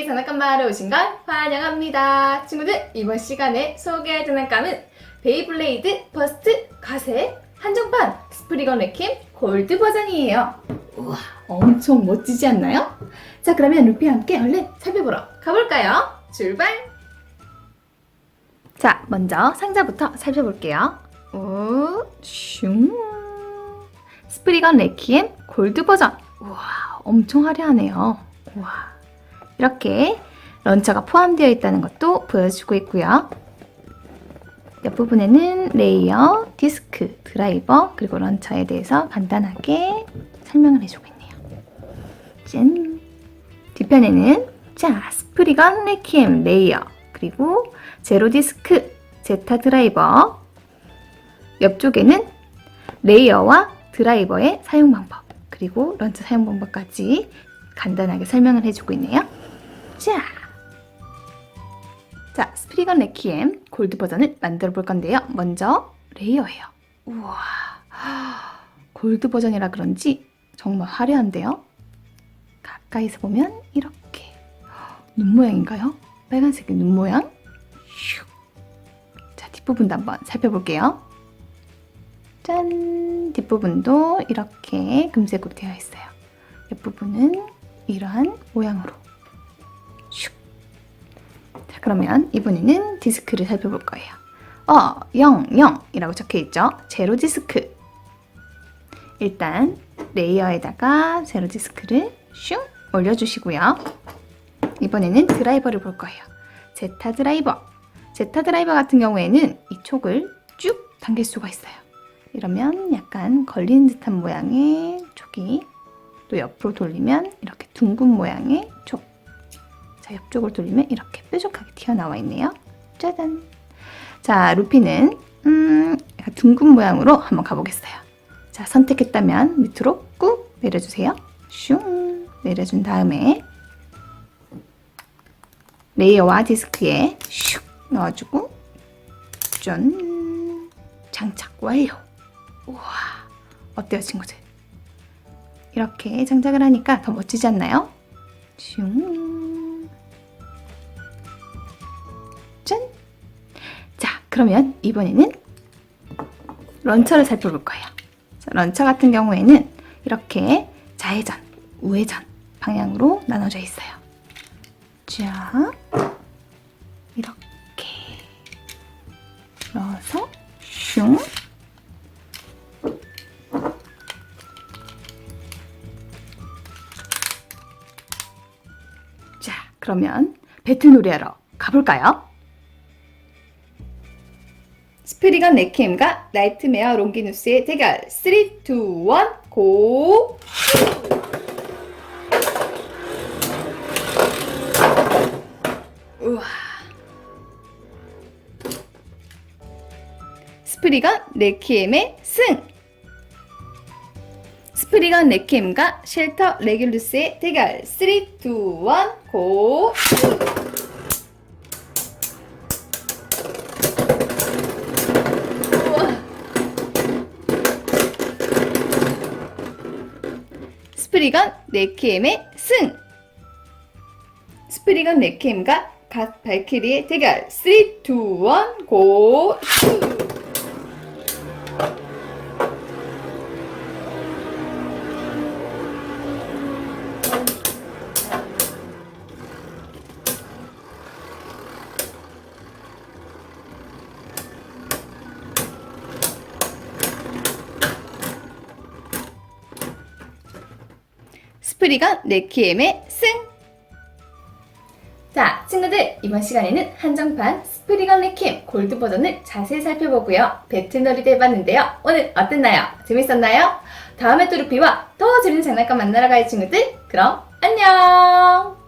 루피의 장난감 마을에 오신 걸 환영합니다. 친구들, 이번 시간에 소개할 장난감은 베이블레이드 버스트 가세 한정판 스프리건 레킴 골드 버전이에요. 우와, 엄청 멋지지 않나요? 자, 그러면 루피와 함께 얼른 살펴보러 가볼까요? 출발! 자, 먼저 상자부터 살펴볼게요. 오, 슝. 스프리건 레키엠 골드 버전. 우와, 엄청 화려하네요. 우와. 이렇게 런처가 포함되어 있다는 것도 보여주고 있고요. 옆부분에는 레이어, 디스크, 드라이버, 그리고 런처에 대해서 간단하게 설명을 해주고 있네요. 짠! 뒤편에는 자, 스프리건 레키엠 레이어, 그리고 제로 디스크, 제타 드라이버, 옆쪽에는 레이어와 드라이버의 사용 방법, 그리고 런처 사용 방법까지 간단하게 설명을 해주고 있네요. 자, 자 스프리건 레키엠 골드 버전을 만들어 볼 건데요. 먼저 레이어예요. 우와, 골드 버전이라 그런지 정말 화려한데요. 가까이서 보면 이렇게 눈 모양인가요? 빨간색의 눈 모양. 슉. 자 뒷부분도 한번 살펴볼게요. 짠! 뒷부분도 이렇게 금색으로 되어 있어요. 옆부분은 이러한 모양으로. 그러면 이번에는 디스크를 살펴볼 거예요. 어, 0, 0이라고 적혀 있죠? 제로 디스크. 일단 레이어에다가 제로 디스크를 슝 올려주시고요. 이번에는 드라이버를 볼 거예요. 제타 드라이버. 제타 드라이버 같은 경우에는 이 촉을 쭉 당길 수가 있어요. 이러면 약간 걸리는 듯한 모양의 촉이 또 옆으로 돌리면 이렇게 둥근 모양의 촉. 자, 옆쪽을 돌리면 이렇게 뾰족하게 튀어나와 있네요. 짜잔. 자, 루피는 음, 둥근 모양으로 한번 가보겠어요. 자, 선택했다면 밑으로 꾹 내려주세요. 슝 내려준 다음에 레이어와 디스크에 슉 넣어주고 짠 장착 완료. 우와 어때요 친구들? 이렇게 장착을 하니까 더 멋지지 않나요? 슝. 그러면 이번에는 런처를 살펴볼 거예요. 자, 런처 같은 경우에는 이렇게 좌회전, 우회전 방향으로 나눠져 있어요. 자, 이렇게 넣어서 슝. 자, 그러면 배트놀이 하러 가볼까요? 스프리건 네키엠과 나이트메어 롱기누스의 대결 3, 2, 1, 고! 우와 스프리건 네키엠의 승! 스프리건 네키엠과 쉘터 레귤루스의 대결 3, 2, 1, 고! 스프리건 네키엠의 승! 스프리건 네키엠과 갓 발키리의 대결 3, 2, 1, 고! 스프리건 네키엠의 승! 자, 친구들, 이번 시간에는 한정판 스프리건 네키엠 골드 버전을 자세히 살펴보고요. 배틀놀이도 해봤는데요. 오늘 어땠나요? 재밌었나요? 다음에 또 루피와 더 재밌는 장난감 만나러 가요, 친구들. 그럼 안녕!